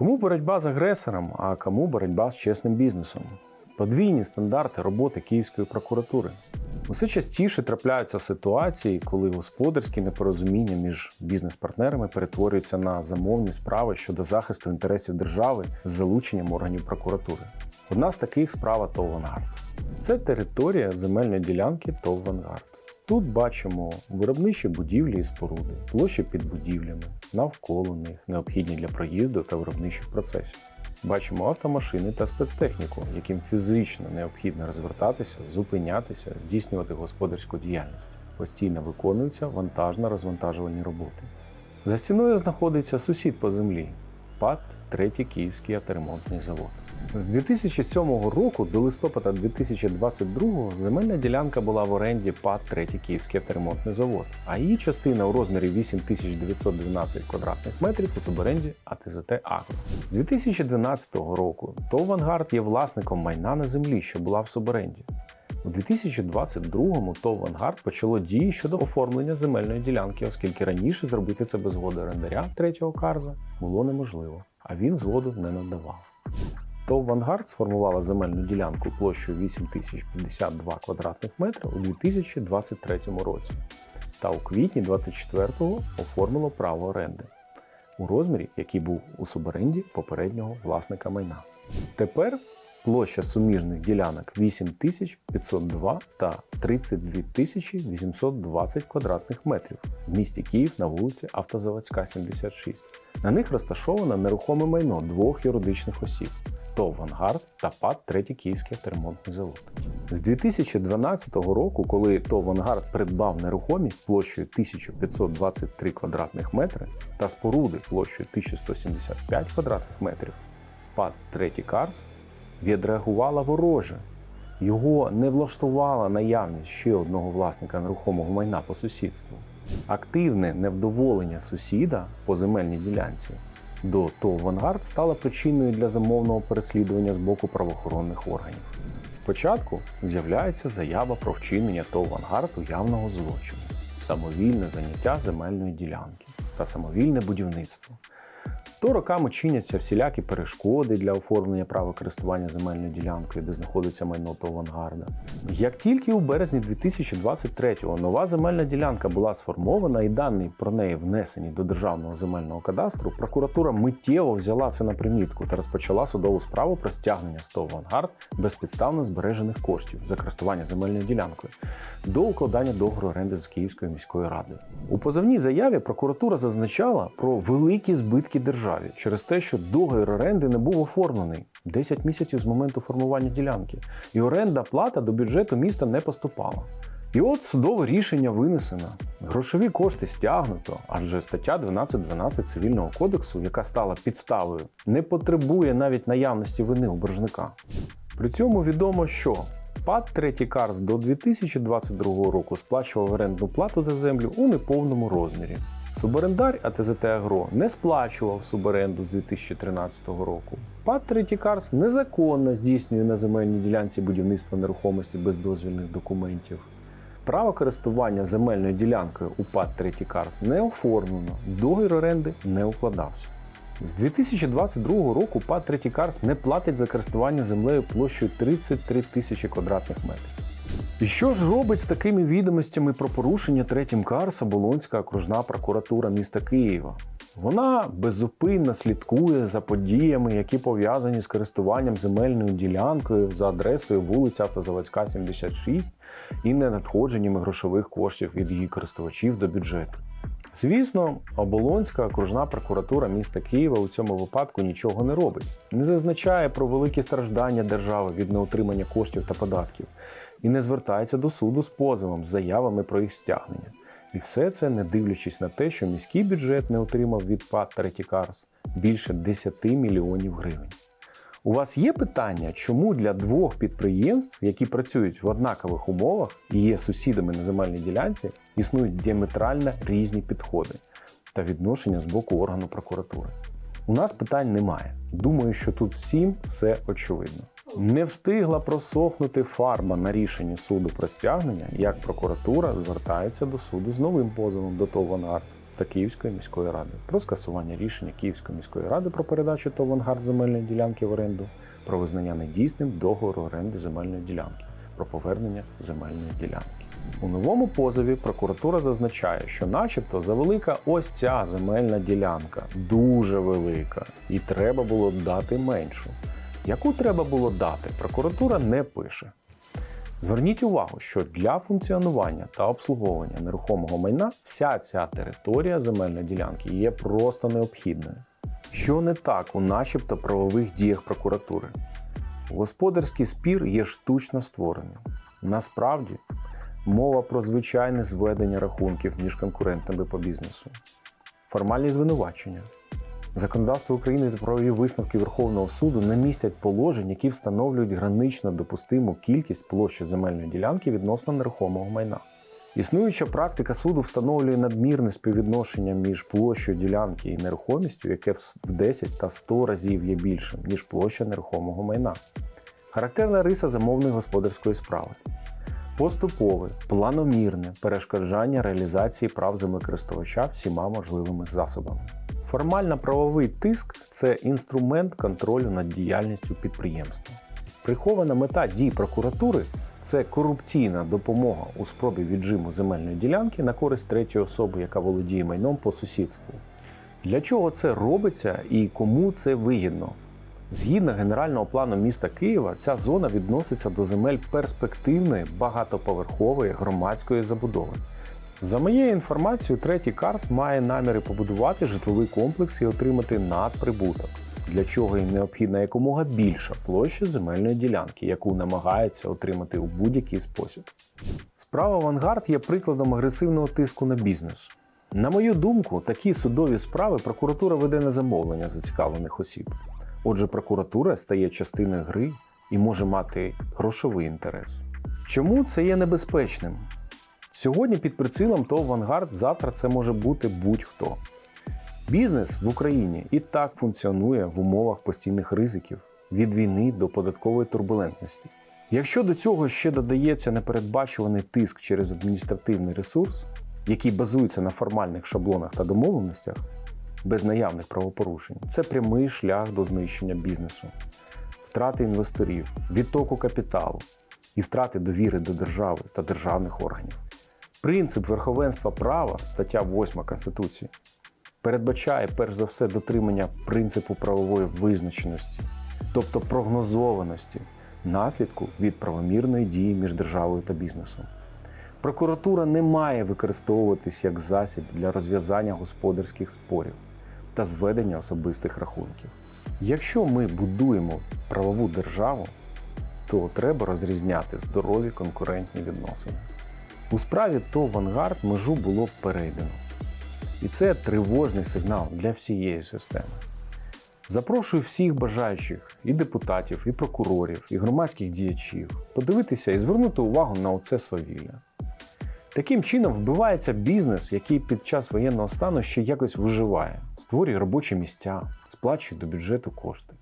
Кому боротьба з агресором, а кому боротьба з чесним бізнесом? Подвійні стандарти роботи Київської прокуратури. Усе частіше трапляються ситуації, коли господарські непорозуміння між бізнес-партнерами перетворюються на замовні справи щодо захисту інтересів держави з залученням органів прокуратури. Одна з таких справа ТОВ «Вангард». Це територія земельної ділянки ТОВ «Вангард». Тут бачимо виробничі будівлі і споруди, площі під будівлями, навколо них, необхідні для проїзду та виробничих процесів. Бачимо автомашини та спецтехніку, яким фізично необхідно розвертатися, зупинятися, здійснювати господарську діяльність. Постійно виконуються вантажно-розвантажувальні роботи. За стіною знаходиться сусід по землі ПАТ Третій Київський авторемонтний завод. З 2007 року до листопада 2022 земельна ділянка була в оренді ПАТ Третій Київський авторемонтний завод, а її частина у розмірі 8912 квадратних метрів у суборенді АТЗТ Агро. З 2012 року ТОВ «Вангард» є власником майна на землі, що була в суборенді. У 2022-му ТОВ «Вангард» почало дії щодо оформлення земельної ділянки, оскільки раніше зробити це без згоди орендаря третього карза було неможливо, а він згоду не надавав. ТОВ «Вангард» сформувала земельну ділянку площею 8052 квадратних метри у 2023 році та у квітні 24-го оформило право оренди у розмірі, який був у суборенді попереднього власника майна. Тепер площа суміжних ділянок 8502 та 32 820 квадратних метрів в місті Київ на вулиці Автозаводська, 76. На них розташовано нерухоме майно двох юридичних осіб. ТОВ «Вангард» та ПАД Третій Київський авторемонтний завод. З 2012 року, коли ТОВ «Вангард» придбав нерухомість площею 1523 квадратних метри та споруди площею 1175 квадратних метрів, ПАД Третій Карс відреагувала вороже. Його не влаштувала наявність ще одного власника нерухомого майна по сусідству. Активне невдоволення сусіда по земельній ділянці до ТОВ «Вангард» стала причиною для замовного переслідування з боку правоохоронних органів. Спочатку з'являється заява про вчинення ТОВ «Вангард» уявного злочину, самовільне заняття земельної ділянки та самовільне будівництво. То роками чиняться всілякі перешкоди для оформлення права користування земельною ділянкою, де знаходиться майно ТОВ «Вангарда». Як тільки у березні 2023-го нова земельна ділянка була сформована і дані про неї внесені до Державного земельного кадастру, прокуратура миттєво взяла це на примітку та розпочала судову справу про стягнення з ТОВ «Вангард» безпідставно збережених коштів за користування земельною ділянкою до укладання договору оренди з Київською міською радою. У позовній заяві прокуратура зазначала про великі збитки державі через те, що договір оренди не був оформлений 10 місяців з моменту формування ділянки, і оренда плата до бюджету міста не поступала. І от судове рішення винесено. Грошові кошти стягнуто, адже стаття 12.12 цивільного кодексу, яка стала підставою, не потребує навіть наявності вини у боржника. При цьому відомо, що ПАД Третій Карс до 2022 року сплачував орендну плату за землю у неповному розмірі. Суборендар АТЗТ Агро не сплачував суборенду з 2013 року. ПАД Карс незаконно здійснює на земельній ділянці будівництва нерухомості без дозвільних документів. Право користування земельною ділянкою у ПАД Третій Карс не оформлено, договір оренди не укладався. З 2022 року ПАД Третій Карс не платить за користування землею площею 33 тисячі квадратних метрів. І що ж робить з такими відомостями про порушення третім Карса Оболонська окружна прокуратура міста Києва? Вона безупинно слідкує за подіями, які пов'язані з користуванням земельною ділянкою за адресою вулиця Автозаводська, 76 і ненадходженнями грошових коштів від її користувачів до бюджету. Звісно, Оболонська окружна прокуратура міста Києва у цьому випадку нічого не робить, не зазначає про великі страждання держави від неотримання коштів та податків і не звертається до суду з позовом з заявами про їх стягнення. І все це не дивлячись на те, що міський бюджет не отримав від ПАД Карс більше 10 мільйонів гривень. У вас є питання, чому для двох підприємств, які працюють в однакових умовах і є сусідами на земельній ділянці, існують діаметрально різні підходи та відношення з боку органу прокуратури? У нас питань немає. Думаю, що тут всім все очевидно. Не встигла просохнути фарба на рішенні суду про стягнення, як прокуратура звертається до суду з новим позовом до ТОВ «Вангард». Та Київської міської ради про скасування рішення Київської міської ради про передачу ТОВ «Авангард» земельної ділянки в оренду, про визнання недійсним договору оренди земельної ділянки, про повернення земельної ділянки. У новому позові прокуратура зазначає, що, начебто, завелика ось ця земельна ділянка, дуже велика, і треба було дати меншу. Яку треба було дати, прокуратура не пише. Зверніть увагу, що для функціонування та обслуговування нерухомого майна вся ця територія земельної ділянки є просто необхідною. Що не так у начебто правових діях прокуратури? Господарський спір є штучно створеним. Насправді, мова про звичайне зведення рахунків між конкурентами по бізнесу, формальні звинувачення. Законодавство України та правові висновки Верховного суду не містять положень, які встановлюють гранично допустиму кількість площі земельної ділянки відносно нерухомого майна. Існуюча практика суду встановлює надмірне співвідношення між площею ділянки і нерухомістю, яке в 10 та 100 разів є більшим, ніж площа нерухомого майна. Характерна риса замовної господарської справи. Поступове, планомірне перешкоджання реалізації прав землекористувача всіма можливими засобами. Формально-правовий тиск це інструмент контролю над діяльністю підприємства. Прихована мета дій прокуратури це корупційна допомога у спробі віджиму земельної ділянки на користь третьої особи, яка володіє майном по сусідству. Для чого це робиться і кому це вигідно? Згідно генерального плану міста Києва, ця зона відноситься до земель перспективної багатоповерхової громадської забудови. За моєю інформацією, третій Карс має наміри побудувати житловий комплекс і отримати надприбуток, для чого їм необхідна якомога більша площа земельної ділянки, яку намагаються отримати у будь-який спосіб. Справа Авангард є прикладом агресивного тиску на бізнес. На мою думку, такі судові справи прокуратура веде на замовлення зацікавлених осіб. Отже, прокуратура стає частиною гри і може мати грошовий інтерес. Чому це є небезпечним? Сьогодні під прицілом ТОВ «Авангард», завтра це може бути будь-хто. Бізнес в Україні і так функціонує в умовах постійних ризиків від війни до податкової турбулентності. Якщо до цього ще додається непередбачуваний тиск через адміністративний ресурс, який базується на формальних шаблонах та домовленостях, без наявних правопорушень, це прямий шлях до знищення бізнесу, втрати інвесторів, відтоку капіталу і втрати довіри до держави та державних органів. Принцип верховенства права, стаття 8 Конституції, передбачає перш за все дотримання принципу правової визначеності, тобто прогнозованості наслідку від правомірної дії між державою та бізнесом. Прокуратура не має використовуватись як засіб для розв'язання господарських спорів та зведення особистих рахунків. Якщо ми будуємо правову державу, то треба розрізняти здорові конкурентні відносини. У справі ТОВ «Авангард» межу було перейдено. І це тривожний сигнал для всієї системи. Запрошую всіх бажаючих і депутатів, і прокурорів, і громадських діячів подивитися і звернути увагу на оце свавілля. Таким чином вбивається бізнес, який під час воєнного стану ще якось виживає, створює робочі місця, сплачує до бюджету кошти.